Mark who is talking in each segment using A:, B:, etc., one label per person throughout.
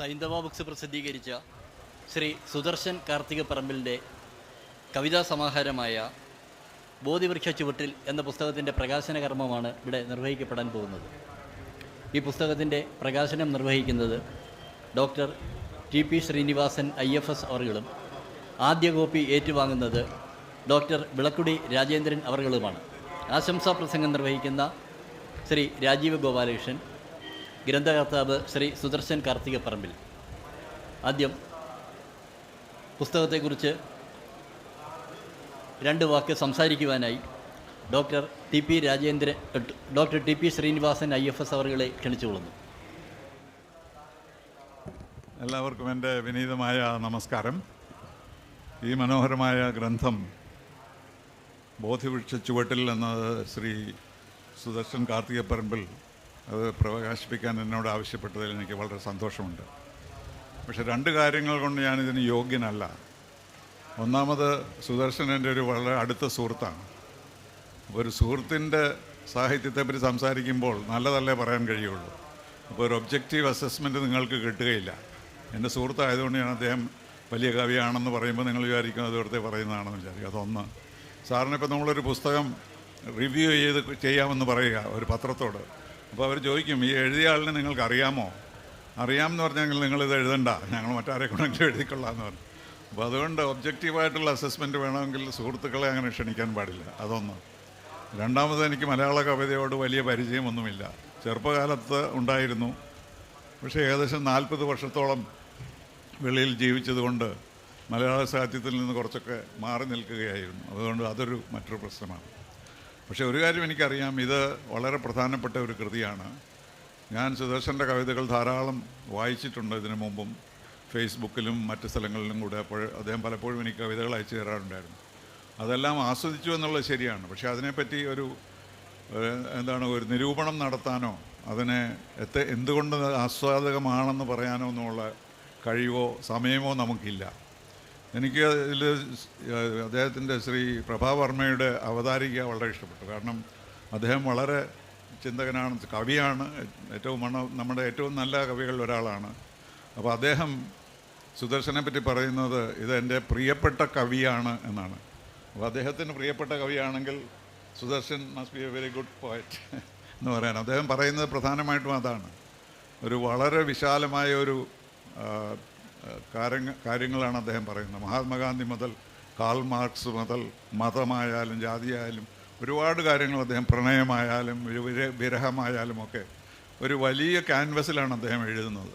A: സൈന്ധവ books പ്രസിദ്ധീകരിച്ച ശ്രീ സുദർശൻ കാർത്തിക പറമ്പിലിന്റെ കവിതാ സമാഹാരമായ ബോധിവൃക്ഷ ചുവട്ടിൽ എന്ന പുസ്തകത്തിന്റെ പ്രകാശന കർമ്മമാണ് ഇവിടെ നിർവഹിക്കപ്പെടാൻ പോകുന്നത്. ഈ പുസ്തകത്തിന്റെ പ്രകാശനം നിർവഹിക്കുന്നത് doctor T P Srinivasan I F S അവറുകളും ആദ്യ കോപ്പി ഏറ്റുവാങ്ങുന്നത് ഡോക്ടർ വിളക്കുടി രാജേന്ദ്രൻ അവറുകളുമാണ് ആശംസാ പ്രസംഗം നിർവഹിക്കുന്ന ശ്രീ രാജീവ് ഗോപാലകൃഷ്ണൻ ഗ്രന്ഥകർത്താവ് ശ്രീ സുദർശൻ കാർത്തിക പറമ്പിൽ ആദ്യം പുസ്തകത്തെക്കുറിച്ച് രണ്ട് വാക്ക് സംസാരിക്കുവാനായി doctor T P Rajendran doctor T P Srinivasan I F S അവറുകളെ ക്ഷണിച്ചുകൊള്ളുന്നു
B: എല്ലാവർക്കും എന്റെ വിനീതമായ നമസ്കാരം. ഈ മനോഹരമായ ഗ്രന്ഥം ബോധിവൃക്ഷ ചുവട്ടിൽ എന്നത് ശ്രീ സുദർശൻ കാർത്തികപ്പറമ്പിൽ അത് പ്രകാശിപ്പിക്കാൻ എന്നോട് ആവശ്യപ്പെട്ടതിൽ എനിക്ക് വളരെ സന്തോഷമുണ്ട്. പക്ഷെ രണ്ട് കാര്യങ്ങൾ കൊണ്ട് ഞാനിതിന് യോഗ്യനല്ല. ഒന്നാമത് സുദർശൻ എന്റെ ഒരു വളരെ അടുത്ത സുഹൃത്താണ്. ഒരു സുഹൃത്തിന്റെ സാഹിത്യത്തെപ്പറ്റി സംസാരിക്കുമ്പോൾ നല്ലതല്ലേ പറയാൻ കഴിയുള്ളൂ. അപ്പോൾ ഒരു ഒബ്ജക്റ്റീവ് അസസ്മെന്റ് നിങ്ങൾക്ക് കിട്ടുകയില്ല. എന്റെ സുഹൃത്തായതുകൊണ്ട് ഞാൻ അദ്ദേഹം വലിയ കവിയാണെന്ന് പറയുമ്പോൾ നിങ്ങൾ വിചാരിക്കും അത് വെറുതെ പറയുന്നതാണെന്ന് വിചാരിക്കും. അതൊന്ന്. സാറിനിപ്പോൾ നമ്മളൊരു പുസ്തകം റിവ്യൂ ചെയ്ത് ചെയ്യാമെന്ന് പറയുക ഒരു പത്രത്തോട്. അപ്പോൾ അവർ ചോദിക്കും ഈ എഴുതിയ ആളിനെ നിങ്ങൾക്ക് അറിയാമോ അറിയാമെന്ന് പറഞ്ഞെങ്കിൽ നിങ്ങളിത് എഴുതണ്ട. ഞങ്ങൾ മറ്റാരെ കൊണ്ടെങ്കിലും എഴുതിക്കൊള്ളാമെന്ന് പറഞ്ഞു. അപ്പോൾ അതുകൊണ്ട് ഒബ്ജക്റ്റീവായിട്ടുള്ള അസസ്മെന്റ് വേണമെങ്കിൽ സുഹൃത്തുക്കളെ അങ്ങനെ ക്ഷണിക്കാൻ പാടില്ല. അതൊന്ന്. രണ്ടാമത് എനിക്ക് മലയാള കവിതയോട് വലിയ പരിചയമൊന്നുമില്ല. ചെറുപ്പകാലത്ത് ഉണ്ടായിരുന്നു. പക്ഷേ ഏകദേശം നാൽപ്പത് വർഷത്തോളം വെളിയിൽ ജീവിച്ചതുകൊണ്ട് മലയാള സാഹിത്യത്തിൽ നിന്ന് കുറച്ചൊക്കെ മാറി നിൽക്കുകയായിരുന്നു. അതുകൊണ്ട് അതൊരു മറ്റൊരു പ്രശ്നമാണ്. പക്ഷേ ഒരു കാര്യം എനിക്കറിയാം. ഇത് വളരെ പ്രധാനപ്പെട്ട ഒരു കൃതിയാണ്. ഞാൻ സുദർശന്റെ കവിതകൾ ധാരാളം വായിച്ചിട്ടുണ്ട് ഇതിനു മുമ്പും. ഫേസ്ബുക്കിലും മറ്റ് സ്ഥലങ്ങളിലും കൂടെ അപ്പോൾ അദ്ദേഹം പലപ്പോഴും എനിക്ക് കവിതകൾ അയച്ചു തരാറുണ്ടായിരുന്നു. അതെല്ലാം ആസ്വദിച്ചു എന്നുള്ളത് ശരിയാണ്. പക്ഷേ അതിനെപ്പറ്റി ഒരു എന്താണ് ഒരു നിരൂപണം നടത്താനോ അതിനെ എത്ത എന്തുകൊണ്ട് ആസ്വാദകമാണെന്ന് പറയാനോ എന്നുള്ള കഴിവോ സമയമോ നമുക്കില്ല. എനിക്ക് ഇതിൽ അദ്ദേഹത്തിന്റെ ശ്രീ പ്രഭാവർമ്മയുടെ അവതാരിക വളരെ ഇഷ്ടപ്പെട്ടു. കാരണം അദ്ദേഹം വളരെ ചിന്തകനാണ് കവിയാണ് ഏറ്റവും മണ നമ്മുടെ ഏറ്റവും നല്ല കവികളിൽ ഒരാളാണ്. അപ്പോൾ അദ്ദേഹം സുദർശനെ പറ്റി പറയുന്നത് ഇത് എന്റെ പ്രിയപ്പെട്ട കവിയാണ് എന്നാണ്. അപ്പോൾ അദ്ദേഹത്തിന് പ്രിയപ്പെട്ട കവിയാണെങ്കിൽ Sudarshan must be a very good poet എന്ന് പറയാൻ. അദ്ദേഹം പറയുന്നത് പ്രധാനമായിട്ടും അതാണ്. ഒരു വളരെ വിശാലമായ ഒരു കാര്യങ്ങളാണ് അദ്ദേഹം പറയുന്നത്. മഹാത്മാഗാന്ധി മുതൽ കാൾ മാർക്സ് മുതൽ മതമായാലും ജാതിയായാലും ഒരുപാട് കാര്യങ്ങൾ അദ്ദേഹം പ്രണയമായാലും വിരഹമായാലും ഒക്കെ ഒരു വലിയ ക്യാൻവസിലാണ് അദ്ദേഹം എഴുതുന്നത്.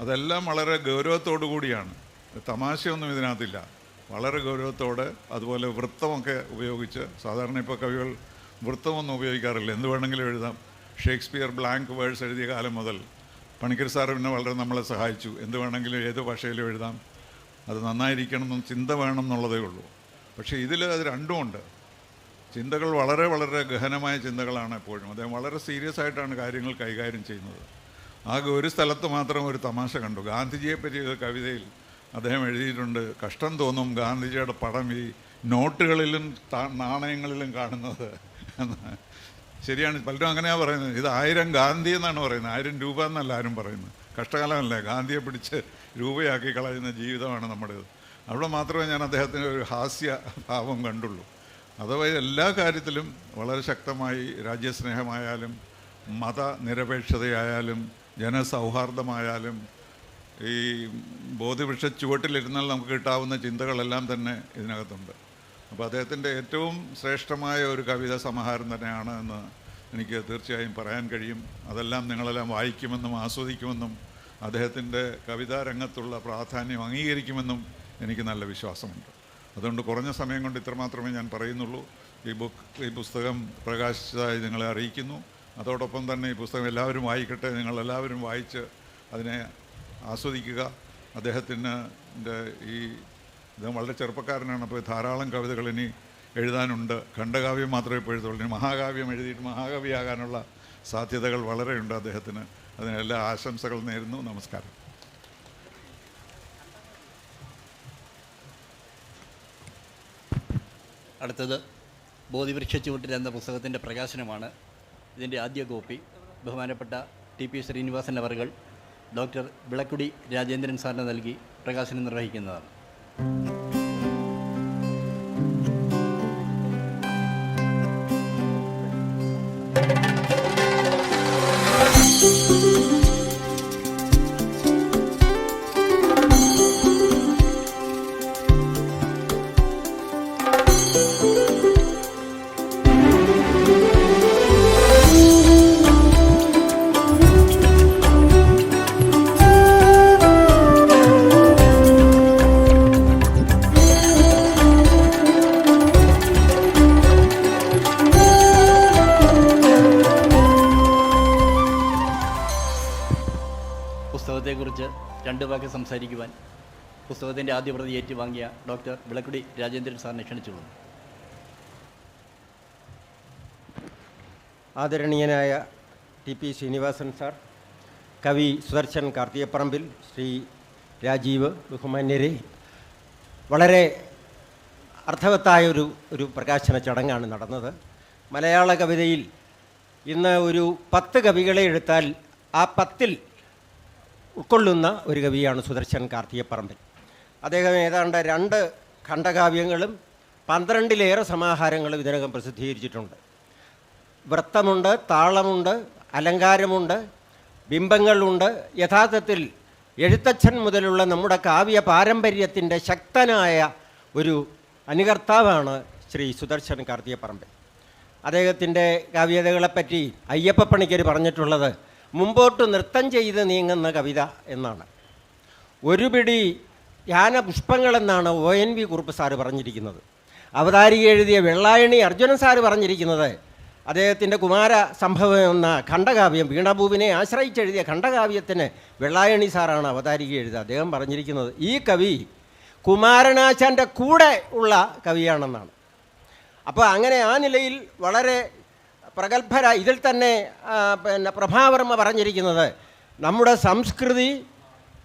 B: അതെല്ലാം വളരെ ഗൗരവത്തോടു കൂടിയാണ്. തമാശയൊന്നും ഇതിനകത്തില്ല. വളരെ ഗൗരവത്തോടെ അതുപോലെ വൃത്തമൊക്കെ ഉപയോഗിച്ച് സാധാരണ ഇപ്പോൾ കവികൾ വൃത്തമൊന്നും ഉപയോഗിക്കാറില്ല. എന്ത് വേണമെങ്കിലും എഴുതാം. ഷേക്സ്പിയർ ബ്ലാങ്ക് വേഴ്സ് എഴുതിയ കാലം മുതൽ പണിക്കർ സാർ പിന്നെ വളരെ നമ്മളെ സഹായിച്ചു. എന്ത് വേണമെങ്കിലും ഏത് ഭാഷയിലും എഴുതാം. അത് നന്നായിരിക്കണം എന്നും ചിന്ത വേണം എന്നുള്ളതേ ഉള്ളൂ. പക്ഷേ ഇതിൽ അത് രണ്ടുമുണ്ട് ചിന്തകൾ വളരെ വളരെ ഗഹനമായ ചിന്തകളാണ് എപ്പോഴും. അദ്ദേഹം വളരെ സീരിയസ് ആയിട്ടാണ് കാര്യങ്ങൾ കൈകാര്യം ചെയ്യുന്നത്. ആകെ ഒരു സ്ഥലത്ത് മാത്രം ഒരു തമാശ കണ്ടു. ഗാന്ധിജിയെ പറ്റി ഒരു കവിതയിൽ അദ്ദേഹം എഴുതിയിട്ടുണ്ട് കഷ്ടം തോന്നും ഗാന്ധിജിയുടെ പടം ഈ നോട്ടുകളിലും നാണയങ്ങളിലും കാണുന്നത് ശരിയാണ്. പലരും അങ്ങനെയാണ് പറയുന്നത്. ഇത് ആയിരം ഗാന്ധി എന്നാണ് പറയുന്നത്. ആയിരം രൂപ എന്നല്ല ആരും പറയുന്നത്. കഷ്ടകാലമല്ലേ? ഗാന്ധിയെ പിടിച്ച് രൂപയാക്കി കളയുന്ന ജീവിതമാണ് നമ്മുടേത്. അവിടെ മാത്രമേ ഞാൻ അദ്ദേഹത്തിന് ഒരു ഹാസ്യ ഭാവം കണ്ടുള്ളൂ. അഥവാ എല്ലാ കാര്യത്തിലും വളരെ ശക്തമായി രാജ്യസ്നേഹമായാലും മതനിരപേക്ഷതയായാലും ജനസൗഹാർദ്ദമായാലും ഈ ബോധിവൃക്ഷ ചുവട്ടിലിരുന്നാൽ നമുക്ക് കിട്ടാവുന്ന ചിന്തകളെല്ലാം തന്നെ ഇതിനകത്തുണ്ട്. അപ്പോൾ അദ്ദേഹത്തിന്റെ ഏറ്റവും ശ്രേഷ്ഠമായ ഒരു കവിത സമാഹാരം തന്നെയാണ് എന്ന് എനിക്ക് തീർച്ചയായും പറയാൻ കഴിയും. അതെല്ലാം നിങ്ങളെല്ലാം വായിക്കുമെന്നും ആസ്വദിക്കുമെന്നും അദ്ദേഹത്തിന്റെ കവിതാ രംഗത്തുള്ള പ്രാധാന്യം അംഗീകരിക്കുമെന്നും എനിക്ക് നല്ല വിശ്വാസമുണ്ട്. അതുകൊണ്ട് കുറഞ്ഞ സമയം കൊണ്ട് ഇത്രമാത്രമേ ഞാൻ പറയുന്നുള്ളൂ. ഈ ബുക്ക് ഈ പുസ്തകം പ്രകാശിച്ചതായി നിങ്ങളെ അറിയിക്കുന്നു. അതോടൊപ്പം തന്നെ ഈ പുസ്തകം എല്ലാവരും വായിക്കട്ടെ നിങ്ങളെല്ലാവരും വായിച്ച് അതിനെ ആസ്വദിക്കുക. അദ്ദേഹത്തിന്റെ ഈ അദ്ദേഹം വളരെ ചെറുപ്പക്കാരനാണ് അപ്പോൾ ധാരാളം കവിതകൾ ഇനി എഴുതാനുണ്ട്. ഖണ്ഡകാവ്യം മാത്രമേ ഇപ്പോൾ എഴുതുള്ളൂ. ഇനി മഹാകാവ്യം എഴുതിയിട്ട് മഹാകവിയാകാനുള്ള സാധ്യതകൾ വളരെയുണ്ട് അദ്ദേഹത്തിന്. അതിന് എല്ലാ ആശംസകൾ നേരുന്നു. നമസ്കാരം.
A: അടുത്തത് ബോധിവൃക്ഷ ചുവട്ടിൽ എന്ന പുസ്തകത്തിന്റെ പ്രകാശനമാണ്. ഇതിന്റെ ആദ്യ കോപ്പി ബഹുമാനപ്പെട്ട ടി പി ശ്രീനിവാസൻ അവർകൾ ഡോക്ടർ വിളക്കുടി രാജേന്ദ്രൻ സാറിന് നൽകി പ്രകാശനം നിർവഹിക്കുന്നതാണ്. സംസാരിക്കുവാൻ പുസ്തകത്തിന്റെ ആദ്യ പ്രതി ഏറ്റുവാങ്ങിയ ഡോക്ടർ വിളക്കുടി രാജേന്ദ്രൻ സാറിനെ ക്ഷണിച്ചുകൊള്ളുന്നു
C: ആദരണീയനായ ടി പി ശ്രീനിവാസൻ സാർ കവി സുദർശൻ കാർത്തികപ്പറമ്പിൽ ശ്രീ രാജീവ് ബഹുമാന്യരെ വളരെ അർത്ഥവത്തായ ഒരു ഒരു പ്രകാശന ചടങ്ങാണ് നടന്നത്. മലയാള കവിതയിൽ ഇന്ന് ഒരു പത്ത് കവികളെ എടുത്താൽ ആ പത്തിൽ ഉൾക്കൊള്ളുന്ന ഒരു കവിയാണ് സുദർശൻ കാർത്തികപ്പറമ്പിൽ. അദ്ദേഹം ഏതാണ്ട് രണ്ട് ഖണ്ഡകാവ്യങ്ങളും പന്ത്രണ്ടിലേറെ സമാഹാരങ്ങളും ഇതിനകം പ്രസിദ്ധീകരിച്ചിട്ടുണ്ട്. വൃത്തമുണ്ട് താളമുണ്ട് അലങ്കാരമുണ്ട് ബിംബങ്ങളുണ്ട്. യഥാർത്ഥത്തിൽ എഴുത്തച്ഛൻ മുതലുള്ള നമ്മുടെ കാവ്യ പാരമ്പര്യത്തിന്റെ ശക്തനായ ഒരു അനുകർത്താവാണ് ശ്രീ സുദർശൻ കാർത്തികപ്പറമ്പിൽ. അദ്ദേഹത്തിന്റെ കാവ്യതകളെപ്പറ്റി അയ്യപ്പപ്പണിക്കർ പറഞ്ഞിട്ടുള്ളത് മുമ്പോട്ട് നൃത്തം ചെയ്ത് നീങ്ങുന്ന കവിത എന്നാണ്. ഒരു പിടി ധ്യാന പുഷ്പങ്ങളെന്നാണ് O N V Kurup sir പറഞ്ഞിരിക്കുന്നത്. അവതാരിക എഴുതിയ വെള്ളായണി അർജുനൻ സാറ് പറഞ്ഞിരിക്കുന്നത്. അദ്ദേഹത്തിന്റെ കുമാര സംഭവം എന്ന ഖണ്ഡകാവ്യം വീണഭൂവിനെ ആശ്രയിച്ചെഴുതിയ ഖണ്ഡകാവ്യത്തിന് വെള്ളായണി സാറാണ് അവതാരിക എഴുതുക. അദ്ദേഹം പറഞ്ഞിരിക്കുന്നത് ഈ കവി കുമാരനാശാന്റെ കൂടെ ഉള്ള കവിയാണെന്നാണ്. അപ്പോൾ അങ്ങനെ ആ നിലയിൽ വളരെ പ്രഗത്ഭര. ഇതിൽ തന്നെ പിന്നെ പ്രഭാവർമ്മ പറഞ്ഞിരിക്കുന്നത് നമ്മുടെ സംസ്കൃതി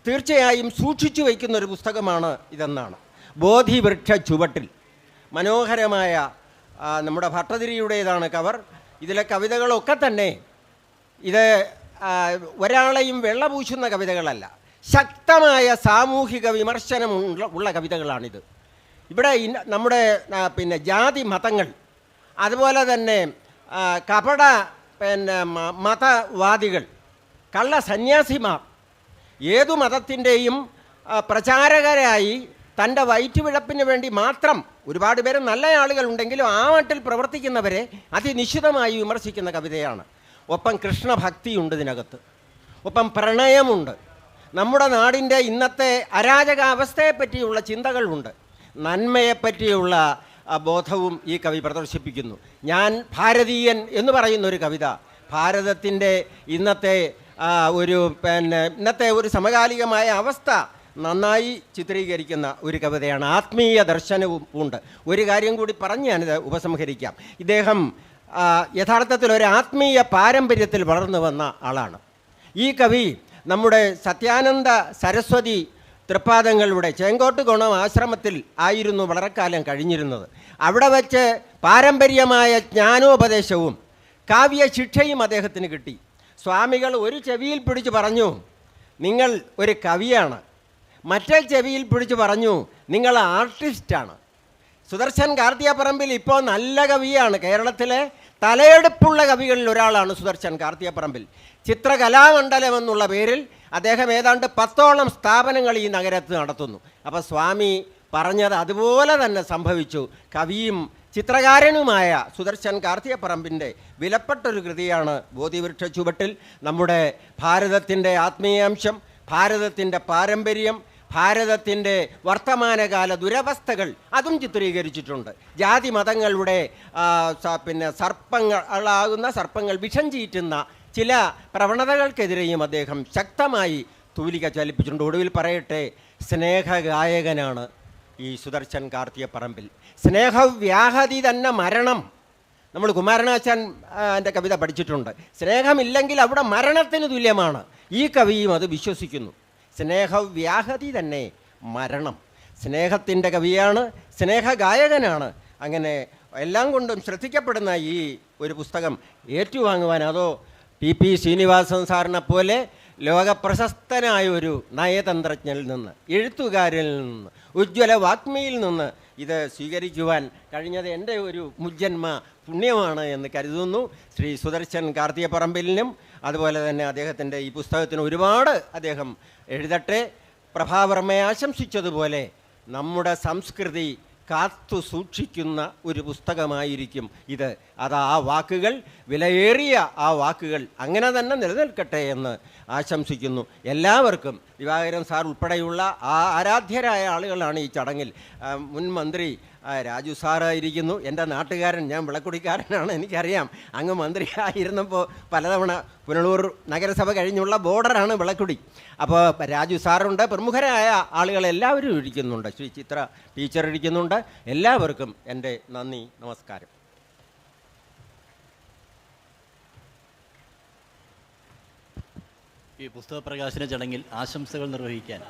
C: തീർച്ചയായും സൂക്ഷിച്ചു വയ്ക്കുന്ന ഒരു പുസ്തകമാണ് ഇതെന്നാണ്. ബോധിവൃക്ഷ ചുവട്ടിൽ. മനോഹരമായ നമ്മുടെ ഭട്ടതിരിയുടേതാണ് കവർ. ഇതിലെ കവിതകളൊക്കെ തന്നെ ഇത് ഒരാളെയും വെള്ളപൂശുന്ന കവിതകളല്ല ശക്തമായ സാമൂഹിക വിമർശനം ഉള്ള കവിതകളാണിത്. ഇവിടെ നമ്മുടെ പിന്നെ ജാതി മതങ്ങൾ അതുപോലെ തന്നെ കപട പിന്നെ മതവാദികൾ കള്ള സന്യാസിമാർ ഏതു മതത്തിന്റെയും പ്രചാരകരായി തന്റെ വയറ്റുപിഴപ്പിന് വേണ്ടി മാത്രം ഒരുപാട് പേര് നല്ല ആളുകളുണ്ടെങ്കിലും ആ നാട്ടിൽ പ്രവർത്തിക്കുന്നവരെ അതിനിശ്ചിതമായി വിമർശിക്കുന്ന കവിതയാണ്. ഒപ്പം കൃഷ്ണഭക്തിയുണ്ട് ഇതിനകത്ത്. ഒപ്പം പ്രണയമുണ്ട്. നമ്മുടെ നാടിന്റെ ഇന്നത്തെ അരാജകാവസ്ഥയെപ്പറ്റിയുള്ള ചിന്തകളുണ്ട്. നന്മയെപ്പറ്റിയുള്ള ബോധവും ഈ കവി പ്രദർശിപ്പിക്കുന്നു. ഞാൻ ഭാരതീയൻ എന്ന് പറയുന്ന ഒരു കവിത. ഭാരതത്തിന്റെ ഇന്നത്തെ ഒരു പിന്നെ ഇന്നത്തെ ഒരു സമകാലികമായ അവസ്ഥ നന്നായി ചിത്രീകരിക്കുന്ന ഒരു കവിതയാണ്. ആത്മീയ ദർശനവും ഉണ്ട്. ഒരു കാര്യം കൂടി പറഞ്ഞ് ഞാനിത് ഉപസംഹരിക്കാം. ഇദ്ദേഹം യഥാർത്ഥത്തിൽ ഒരു ആത്മീയ പാരമ്പര്യത്തിൽ വളർന്നു വന്ന ആളാണ്. ഈ കവി നമ്മുടെ സത്യാനന്ദ സരസ്വതി തൃപ്പാദങ്ങളുടെ ചേങ്കോട്ട് ഗുണം ആശ്രമത്തിൽ ആയിരുന്നു വളരെക്കാലം കഴിഞ്ഞിരുന്നത്. അവിടെ വച്ച് പാരമ്പര്യമായ ജ്ഞാനോപദേശവും കാവ്യശിക്ഷയും അദ്ദേഹത്തിന് കിട്ടി. സ്വാമികൾ ഒരു ചെവിയിൽ പിടിച്ച് പറഞ്ഞു നിങ്ങൾ ഒരു കവിയാണ്. മറ്റേ ചെവിയിൽ പിടിച്ച് പറഞ്ഞു നിങ്ങൾ ആർട്ടിസ്റ്റാണ്. സുദർശൻ കാർത്തിയപ്പറമ്പിൽ ഇപ്പോൾ നല്ല കവിയാണ് കേരളത്തിലെ തലയെടുപ്പുള്ള കവികളിൽ ഒരാളാണ് സുദർശൻ കാർത്തികപ്പറമ്പിൽ ചിത്രകലാമണ്ഡലം എന്നുള്ള പേരിൽ അദ്ദേഹം ഏതാണ്ട് പത്തോളം സ്ഥാപനങ്ങൾ ഈ നഗരത്ത് നടത്തുന്നു. അപ്പോൾ സ്വാമി പറഞ്ഞത് അതുപോലെ തന്നെ സംഭവിച്ചു. കവിയും ചിത്രകാരനുമായ സുദർശൻ കാർത്തികപ്പറമ്പിന്റെ വിലപ്പെട്ടൊരു കൃതിയാണ് ബോധിവൃക്ഷ ചുവട്ടിൽ. നമ്മുടെ ഭാരതത്തിന്റെ ആത്മീയാംശം ഭാരതത്തിന്റെ പാരമ്പര്യം ഭാരതത്തിന്റെ വർത്തമാനകാല ദുരവസ്ഥകൾ അതും ചിത്രീകരിച്ചിട്ടുണ്ട്. ജാതി മതങ്ങളുടെ പിന്നെ സർപ്പങ്ങൾ സർപ്പങ്ങൾ വിഷം ചീറ്റുന്ന ചില പ്രവണതകൾക്കെതിരെയും അദ്ദേഹം ശക്തമായി തൂലിക ചലിപ്പിച്ചിട്ടുണ്ട്. ഒടുവിൽ പറയട്ടെ സ്നേഹഗായകനാണ് ഈ സുദർശൻ കാർത്തികപ്പറമ്പിൽ. സ്നേഹവ്യാഹതി തന്നെ മരണം. നമ്മൾ കുമാരനാശാൻ എന്റെ കവിത പഠിച്ചിട്ടുണ്ട്. സ്നേഹമില്ലെങ്കിൽ അവിടെ മരണത്തിന് തുല്യമാണ്. ഈ കവിയും അത് വിശ്വസിക്കുന്നു. സ്നേഹവ്യാഹതി തന്നെ മരണം. സ്നേഹത്തിന്റെ കവിയാണ് സ്നേഹഗായകനാണ്. അങ്ങനെ എല്ലാം കൊണ്ടും ശ്രദ്ധിക്കപ്പെടുന്ന ഈ ഒരു പുസ്തകം ഏറ്റുവാങ്ങുവാൻ അതോ പി പി ശ്രീനിവാസൻ സാറിനെ പോലെ ലോകപ്രശസ്തനായ ഒരു നയതന്ത്രജ്ഞനിൽ നിന്ന് എഴുത്തുകാരിൽ നിന്ന് ഉജ്ജ്വല വാഗ്മിയിൽ നിന്ന് ഇത് സ്വീകരിക്കുവാൻ കഴിഞ്ഞത് എന്റെ ഒരു മുജ്ജന്മ പുണ്യമാണ് എന്ന് കരുതുന്നു. ശ്രീ സുദർശൻ കാർത്തികപ്പറമ്പിലിനും അതുപോലെ തന്നെ അദ്ദേഹത്തിന്റെ ഈ പുസ്തകത്തിന് ഒരുപാട് അദ്ദേഹം എഴുതട്ടെ. പ്രഭാവർമ്മയെ ആശംസിച്ചതുപോലെ നമ്മുടെ സംസ്കൃതി കാത്തു സൂക്ഷിക്കുന്ന ഒരു പുസ്തകമായിരിക്കും ഇത്. അത് ആ വാക്കുകൾ വിലയേറിയ ആ വാക്കുകൾ അങ്ങനെ തന്നെ നിലനിൽക്കട്ടെ എന്ന് ആശംസിക്കുന്നു. എല്ലാവർക്കും ദിവാകരൻ സാർ ഉൾപ്പെടെയുള്ള ആ ആരാധ്യരായ ആളുകളാണ് ഈ ചടങ്ങിൽ. മുൻ മന്ത്രി രാജു സാറായിരിക്കുന്നു. എന്റെ നാട്ടുകാരൻ ഞാൻ വിളക്കുടിക്കാരനാണ് എനിക്കറിയാം. അങ്ങ് മന്ത്രിയായിരുന്നപ്പോൾ പലതവണ പുനലൂർ നഗരസഭ കഴിഞ്ഞുള്ള ബോർഡറാണ് വിളക്കുടി. അപ്പോൾ രാജു സാറുണ്ട്. പ്രമുഖരായ ആളുകളെല്ലാവരും ഇരിക്കുന്നുണ്ട്. ശ്രീ ചിത്ര ടീച്ചർ ഇരിക്കുന്നുണ്ട്. എല്ലാവർക്കും എന്റെ നന്ദി നമസ്കാരം.
A: ഈ പുസ്തക പ്രകാശന ചടങ്ങിൽ ആശംസകൾ നിർവഹിക്കാൻ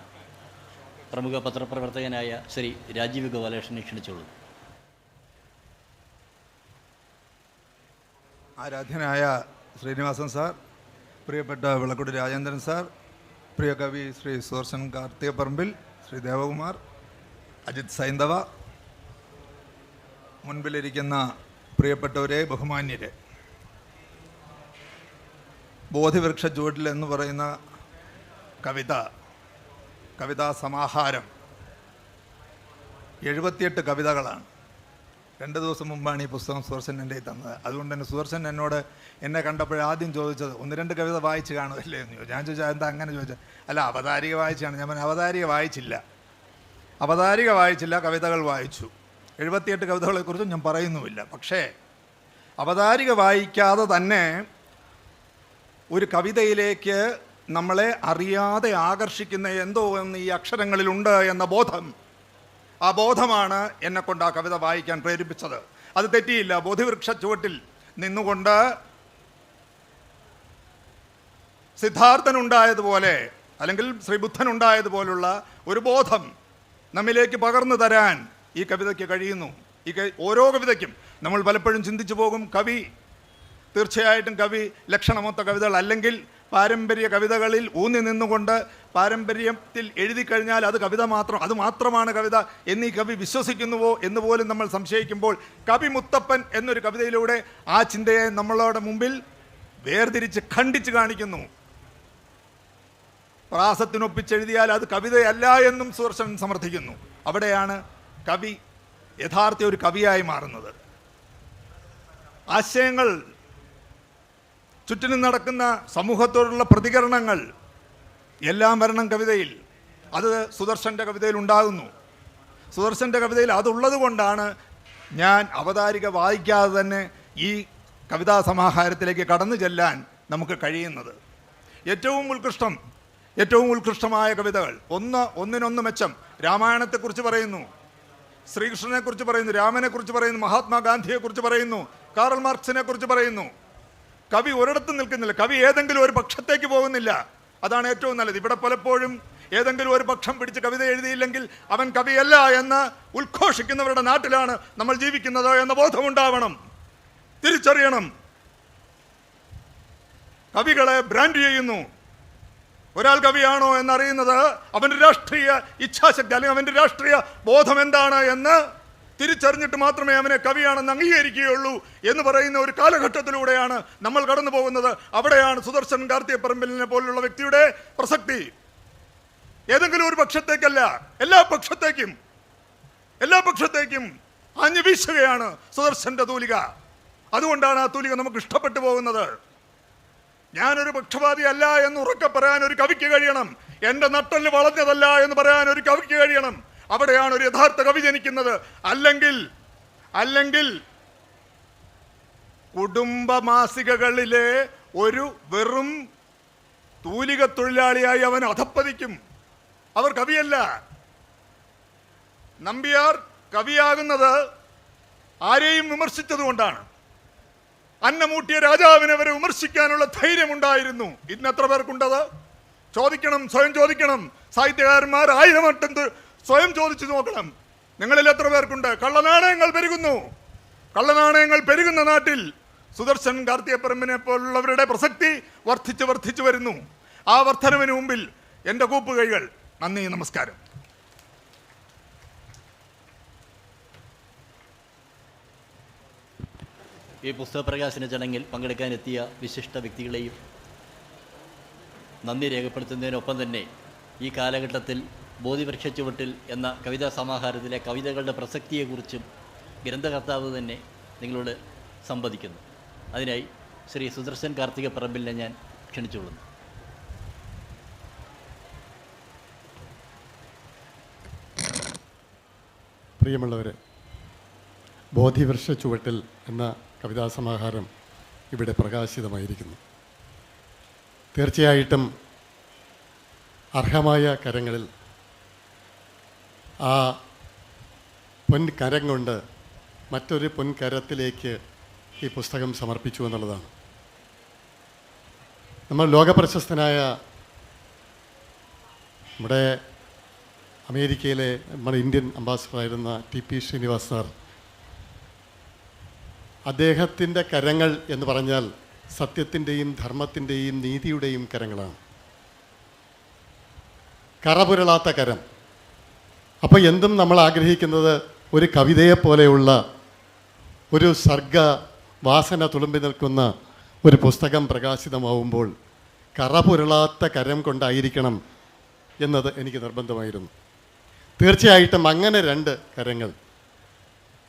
A: പ്രമുഖ പത്രപ്രവർത്തകനായ ശ്രീ രാജീവ് ഗോപാലകൃഷ്ണനെ ക്ഷണിച്ചോളൂ.
D: ആരാധ്യനായ ശ്രീനിവാസൻ സാർ പ്രിയപ്പെട്ട വിളക്കുടി രാജേന്ദ്രൻ സാർ പ്രിയ കവി ശ്രീ സുദർശൻ കാർത്തികപ്പറമ്പിൽ ശ്രീ ദേവകുമാർ അജിത് സൈന്ധവ മുൻപിലിരിക്കുന്ന പ്രിയപ്പെട്ടവരെ ബഹുമാന്യരെ. ബോധിവൃക്ഷ ചുവട്ടിൽ എന്ന് പറയുന്ന കവിത കവിതാ സമാഹാരം. എഴുപത്തിയെട്ട് കവിതകളാണ്. രണ്ട് ദിവസം മുമ്പാണ് ഈ പുസ്തകം സുദർശൻ എന്റെ തന്നത്. അതുകൊണ്ട് തന്നെ സുദർശൻ എന്നോട് എന്നെ കണ്ടപ്പോൾ ആദ്യം ചോദിച്ചത് ഒന്ന് രണ്ട് കവിത വായിച്ച് കാണുമല്ലേ എന്ന് ചോദിച്ചു. ഞാൻ ചോദിച്ചാൽ എന്താ അങ്ങനെ ചോദിച്ചത് അല്ല അവതാരിക വായിച്ചാണ്. ഞാൻ അവതാരിക വായിച്ചില്ല. അവതാരിക വായിച്ചില്ല കവിതകൾ വായിച്ചു. എഴുപത്തിയെട്ട് കവിതകളെക്കുറിച്ചും ഞാൻ പറയുന്നുമില്ല. പക്ഷേ അവതാരിക വായിക്കാതെ തന്നെ ഒരു കവിതയിലേക്ക് നമ്മളെ അറിയാതെ ആകർഷിക്കുന്ന എന്തോ എന്ന് ഈ അക്ഷരങ്ങളിലുണ്ട് എന്ന ബോധം. ആ ബോധമാണ് എന്നെക്കൊണ്ട് ആ കവിത വായിക്കാൻ പ്രേരിപ്പിച്ചത്. അത് തെറ്റിയില്ല. ബോധിവൃക്ഷ ചുവട്ടിൽ നിന്നുകൊണ്ട് സിദ്ധാർത്ഥനുണ്ടായതുപോലെ അല്ലെങ്കിൽ ശ്രീബുദ്ധനുണ്ടായതുപോലുള്ള ഒരു ബോധം നമ്മിലേക്ക് പകർന്നു തരാൻ ഈ കവിതയ്ക്ക് കഴിയുന്നു. ഈ ഓരോ കവിതയ്ക്കും നമ്മൾ പലപ്പോഴും ചിന്തിച്ചു പോകും കവി. തീർച്ചയായിട്ടും കവി ലക്ഷണമൊത്ത കവിതകൾ അല്ലെങ്കിൽ പാരമ്പര്യ കവിതകളിൽ ഊന്നി നിന്നുകൊണ്ട് പാരമ്പര്യത്തിൽ എഴുതി കഴിഞ്ഞാൽ അത് കവിത മാത്രം അത് മാത്രമാണ് കവിത എന്നീ കവി വിശ്വസിക്കുന്നുവോ എന്ന് പോലും നമ്മൾ സംശയിക്കുമ്പോൾ കവി മുത്തപ്പൻ എന്നൊരു കവിതയിലൂടെ ആ ചിന്തയെ നമ്മളോട് മുമ്പിൽ വേർതിരിച്ച് ഖണ്ഡിച്ച് കാണിക്കുന്നു. പ്രാസത്തിനൊപ്പിച്ചെഴുതിയാൽ അത് കവിതയല്ല എന്നും സുദർശൻ സമർത്ഥിക്കുന്നു. അവിടെയാണ് കവി യഥാർത്ഥ ഒരു കവിയായി മാറുന്നത്. ആശയങ്ങൾ ചുറ്റിനും നടക്കുന്ന സമൂഹത്തോടുള്ള പ്രതികരണങ്ങൾ എല്ലാം വരണം കവിതയിൽ. അത് സുദർശന്റെ കവിതയിൽ ഉണ്ടാകുന്നു. സുദർശന്റെ കവിതയിൽ അതുള്ളത് കൊണ്ടാണ് ഞാൻ അവതാരിക വായിക്കാതെ തന്നെ ഈ കവിതാ സമാഹാരത്തിലേക്ക് കടന്നു ചെല്ലാൻ നമുക്ക് കഴിയുന്നത്. ഏറ്റവും ഉത്കൃഷ്ടം ഏറ്റവും ഉത്കൃഷ്ടമായ കവിതകൾ. ഒന്ന് ഒന്നിനൊന്ന് മെച്ചം. രാമായണത്തെക്കുറിച്ച് പറയുന്നു. ശ്രീകൃഷ്ണനെക്കുറിച്ച് പറയുന്നു. രാമനെക്കുറിച്ച് പറയുന്നു. മഹാത്മാഗാന്ധിയെക്കുറിച്ച് പറയുന്നു. കാറൽ മാർക്സിനെ കുറിച്ച് പറയുന്നു. കവി ഒരിടത്തും നിൽക്കുന്നില്ല. കവി ഏതെങ്കിലും ഒരു പക്ഷത്തേക്ക് പോകുന്നില്ല. അതാണ് ഏറ്റവും നല്ലത്. ഇവിടെ പലപ്പോഴും ഏതെങ്കിലും ഒരു പക്ഷം പിടിച്ച് കവിത എഴുതിയില്ലെങ്കിൽ അവൻ കവിയല്ല എന്ന് ഉദ്ഘോഷിക്കുന്നവരുടെ നാട്ടിലാണ് നമ്മൾ ജീവിക്കുന്നത് എന്ന ബോധമുണ്ടാവണം. തിരിച്ചറിയണം. കവികളെ ബ്രാൻഡ് ചെയ്യുന്നു. ഒരാൾ കവിയാണോ എന്നറിയുന്നത് അവന്റെ രാഷ്ട്രീയ ഇച്ഛാശക്തി അല്ലെങ്കിൽ അവന്റെ രാഷ്ട്രീയ ബോധം എന്താണ് എന്ന് തിരിച്ചറിഞ്ഞിട്ട് മാത്രമേ അവനെ കവിയാണെന്ന് അംഗീകരിക്കുകയുള്ളൂ എന്ന് പറയുന്ന ഒരു കാലഘട്ടത്തിലൂടെയാണ് നമ്മൾ കടന്നു പോകുന്നത്. അവിടെയാണ് സുദർശൻ കാർത്തികപ്പറമ്പിലിനെ പോലുള്ള വ്യക്തിയുടെ പ്രസക്തി. ഏതെങ്കിലും ഒരു പക്ഷത്തേക്കല്ല എല്ലാ പക്ഷത്തേക്കും എല്ലാ പക്ഷത്തേക്കും അഞ്ഞു വീശുകയാണ് തൂലിക. അതുകൊണ്ടാണ് ആ തൂലിക നമുക്ക് ഇഷ്ടപ്പെട്ടു പോകുന്നത്. ഞാനൊരു പക്ഷപാതി അല്ല എന്ന് ഉറക്കെ പറയാൻ ഒരു കവിക്ക് കഴിയണം. എന്റെ നട്ടൽ വളഞ്ഞതല്ല എന്ന് പറയാൻ ഒരു കവിക്ക് കഴിയണം. അവിടെയാണ് ഒരു യഥാർത്ഥ കവി ജനിക്കുന്നത്. അല്ലെങ്കിൽ അല്ലെങ്കിൽ കുടുംബ മാസികകളിലെ ഒരു വെറും തൂലിക തൊഴിലാളിയായി അവൻ അധപ്പതിക്കും. അവർ കവിയല്ല. നമ്പിയാർ കവിയാകുന്നത് ആരെയും വിമർശിച്ചതുകൊണ്ടാണ് അന്നമൂട്ടിയ രാജാവിനെ വരെ വിമർശിക്കാനുള്ള ധൈര്യമുണ്ടായിരുന്നു. എത്ര പേർക്കുണ്ടത്? ചോദിക്കണം സ്വയം ചോദിക്കണം. സാഹിത്യകാരന്മാർ ആയിരം വട്ടം സ്വയം ചോദിച്ചു നോക്കണം. നിങ്ങളിൽ എത്ര പേർക്കുണ്ട്? കള്ളനാണയങ്ങൾ പെരുകുന്നു. കള്ളനാണയങ്ങൾ പെരുകുന്ന നാട്ടിൽ സുദർശൻ കാർത്തികപ്പറമ്പിനെ പോലുള്ളവരുടെ പ്രസക്തി വർദ്ധിച്ചു വർദ്ധിച്ചു വരുന്നു. ആ വർധനവിന് മുമ്പിൽ എന്റെ കൂപ്പുകൈകൾ. നന്ദി നമസ്കാരം.
A: ഈ പുസ്തക പ്രകാശന ചടങ്ങിൽ പങ്കെടുക്കാനെത്തിയ വിശിഷ്ട വ്യക്തികളെയും നന്ദി രേഖപ്പെടുത്തുന്നതിനൊപ്പം തന്നെ ഈ കാലഘട്ടത്തിൽ ബോധിവൃക്ഷ ചുവട്ടിൽ എന്ന കവിതാ സമാഹാരത്തിലെ കവിതകളുടെ പ്രസക്തിയെക്കുറിച്ചും ഗ്രന്ഥകർത്താവ് തന്നെ നിങ്ങളോട് സംവദിക്കുന്നു. അതിനായി ശ്രീ സുദർശൻ കാർത്തിക പറമ്പിലിനെ ഞാൻ ക്ഷണിച്ചുകൊള്ളുന്നു.
E: പ്രിയമുള്ളവരെ ബോധിവൃക്ഷ ചുവട്ടിൽ എന്ന കവിതാ സമാഹാരം ഇവിടെ പ്രകാശിതമായിരിക്കുന്നു. തീർച്ചയായിട്ടും അർഹമായ കരങ്ങളിൽ ആ പൊൻകരം കൊണ്ട് മറ്റൊരു പൊൻകരത്തിലേക്ക് ഈ പുസ്തകം സമർപ്പിച്ചു എന്നുള്ളതാണ്. നമ്മൾ ലോകപ്രശസ്തനായ നമ്മുടെ അമേരിക്കയിലെ നമ്മുടെ ഇന്ത്യൻ അംബാസഡറായിരുന്ന ടി പി ശ്രീനിവാസ് സാർ അദ്ദേഹത്തിന്റെ കരങ്ങൾ എന്ന് പറഞ്ഞാൽ സത്യത്തിന്റെയും ധർമ്മത്തിന്റെയും നീതിയുടെയും കരങ്ങളാണ്. കറപുരളാത്ത കരം. അപ്പോൾ എന്തും നമ്മൾ ആഗ്രഹിക്കുന്നത് ഒരു കവിതയെ പോലെയുള്ള ഒരു സർഗ വാസന തുളുമ്പി നിൽക്കുന്ന ഒരു പുസ്തകം പ്രകാശിതമാവുമ്പോൾ കറപുരളാത്ത കരം കൊണ്ടായിരിക്കണം എന്നത് എനിക്ക് നിർബന്ധമായിരുന്നു. തീർച്ചയായിട്ടും അങ്ങനെ രണ്ട് കരങ്ങൾ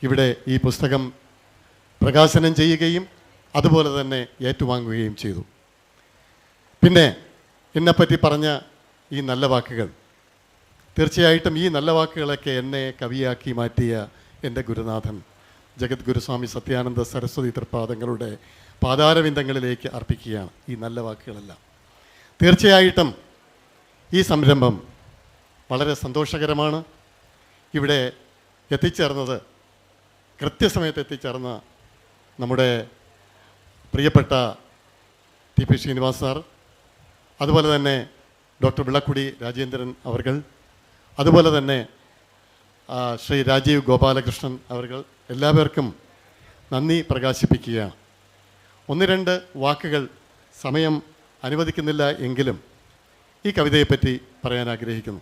E: ഇവിടെ ഈ പുസ്തകം പ്രകാശനം ചെയ്യുകയും അതുപോലെ തന്നെ ഏറ്റുവാങ്ങുകയും ചെയ്തു. പിന്നെ എന്നെപ്പറ്റി പറഞ്ഞ ഈ നല്ല വാക്കുകൾ തീർച്ചയായിട്ടും ഈ നല്ല വാക്കുകളൊക്കെ എന്നെ കവിയാക്കി മാറ്റിയ എന്റെ ഗുരുനാഥൻ ജഗത് ഗുരുസ്വാമി സത്യാനന്ദ സരസ്വതി തൃപ്പാദങ്ങളുടെ പാതാരവിന്ദങ്ങളിലേക്ക് അർപ്പിക്കുകയാണ് ഈ നല്ല വാക്കുകളെല്ലാം. തീർച്ചയായിട്ടും ഈ സംരംഭം വളരെ സന്തോഷകരമാണ്. ഇവിടെ എത്തിച്ചേർന്നത് കൃത്യസമയത്ത് എത്തിച്ചേർന്ന നമ്മുടെ പ്രിയപ്പെട്ട ടി പി ശ്രീനിവാസ് സാർ അതുപോലെ തന്നെ ഡോക്ടർ വിളക്കുടി രാജേന്ദ്രൻ അവർകൾ അതുപോലെ തന്നെ ശ്രീ രാജീവ് ഗോപാലകൃഷ്ണൻ അവർകൾ എല്ലാവർക്കും നന്ദി പ്രകാശിപ്പിക്കുകയാണ്. ഒന്ന് രണ്ട് വാക്കുകൾ സമയം അനുവദിക്കുന്നില്ല എങ്കിലും ഈ കവിതയെപ്പറ്റി പറയാൻ ആഗ്രഹിക്കുന്നു.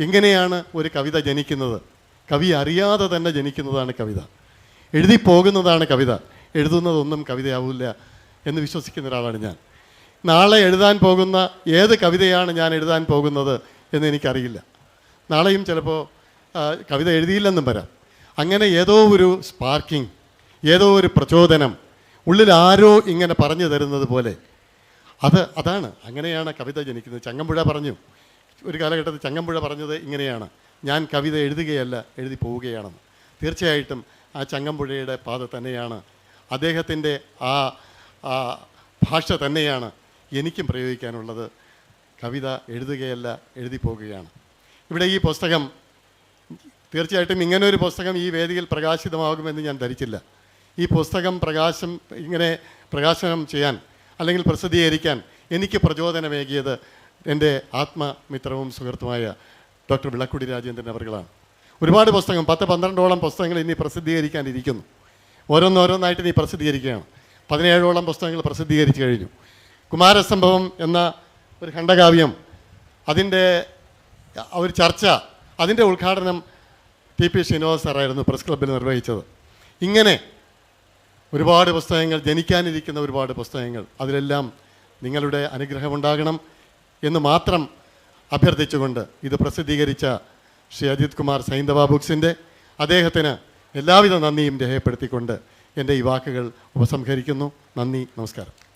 E: എങ്ങനെയാണ് ഒരു കവിത ജനിക്കുന്നത്. കവി അറിയാതെ തന്നെ ജനിക്കുന്നതാണ് കവിത. എഴുതി പോകുന്നതാണ് കവിത. എഴുതുന്നതൊന്നും കവിതയാവില്ല എന്ന് വിശ്വസിക്കുന്ന ഒരാളാണ് ഞാൻ. നാളെ എഴുതാൻ പോകുന്ന ഏത് കവിതയാണ് ഞാൻ എഴുതാൻ പോകുന്നത് എന്ന് എനിക്കറിയില്ല. നാളെയും ചിലപ്പോൾ കവിത എഴുതിയില്ലെന്നും വരാം. അങ്ങനെ ഏതോ ഒരു സ്പാർക്കിംഗ് ഏതോ ഒരു പ്രചോദനം ഉള്ളിൽ ആരോ ഇങ്ങനെ പറഞ്ഞു തരുന്നത് പോലെ. അത് അതാണ്. അങ്ങനെയാണ് കവിത ജനിക്കുന്നത്. ചങ്ങമ്പുഴ പറഞ്ഞു. ഒരു കാലഘട്ടത്തിൽ ചങ്ങമ്പുഴ പറഞ്ഞത് ഇങ്ങനെയാണ്. ഞാൻ കവിത എഴുതുകയല്ല എഴുതി പോവുകയാണെന്ന്. തീർച്ചയായിട്ടും ആ ചങ്ങമ്പുഴയുടെ പാത തന്നെയാണ്. അദ്ദേഹത്തിന്റെ ആ ഭാഷ തന്നെയാണ് എനിക്കും പ്രയോഗിക്കാനുള്ളത്. കവിത എഴുതുകയല്ല എഴുതി പോകുകയാണ് ഇവിടെ ഈ പുസ്തകം തീർച്ചയായിട്ടും ഇങ്ങനെ ഒരു പുസ്തകം ഈ വേദിയിൽ പ്രകാശിതമാകുമെന്ന് ഞാൻ ധരിച്ചില്ല. ഈ പുസ്തകം പ്രകാശം ഇങ്ങനെ പ്രകാശനം ചെയ്യാൻ അല്ലെങ്കിൽ പ്രസിദ്ധീകരിക്കാൻ എനിക്ക് പ്രചോദനമേകിയത് എന്റെ ആത്മമിത്രവും സുഹൃത്തുമായ ഡോക്ടർ വിളക്കുടി രാജേന്ദ്രൻ അവർകളാണ് ഒരുപാട് പുസ്തകം പത്ത് പന്ത്രണ്ടോളം പുസ്തകങ്ങൾ ഇനി പ്രസിദ്ധീകരിക്കാനിരിക്കുന്നു. ഓരോന്നോരോന്നായിട്ട് ഇനി പ്രസിദ്ധീകരിക്കുകയാണ്. പതിനേഴോളം പുസ്തകങ്ങൾ പ്രസിദ്ധീകരിച്ചു കഴിഞ്ഞു. കുമാരസംഭവം എന്ന ഒരു ഖണ്ഡകാവ്യം അതിന്റെ ആ ഒരു ചർച്ച. അതിന്റെ ഉദ്ഘാടനം ടി പി ശ്രീനിവാസ് സാറായിരുന്നു പ്രസ് ക്ലബ്ബിൽ നിർവഹിച്ചത്. ഇങ്ങനെ ഒരുപാട് പുസ്തകങ്ങൾ ജനിക്കാനിരിക്കുന്ന ഒരുപാട് പുസ്തകങ്ങൾ അതിലെല്ലാം നിങ്ങളുടെ അനുഗ്രഹമുണ്ടാകണം എന്ന് മാത്രം അഭ്യർത്ഥിച്ചുകൊണ്ട് ഇത് പ്രസിദ്ധീകരിച്ച ശ്രീ അജിത് കുമാർ സൈന്ധവ ബുക്സിന്റെ അദ്ദേഹത്തിന് എല്ലാവിധ നന്ദിയും രേഖപ്പെടുത്തിക്കൊണ്ട് എന്റെ ഈ വാക്കുകൾ ഉപസംഹരിക്കുന്നു. നന്ദി നമസ്കാരം.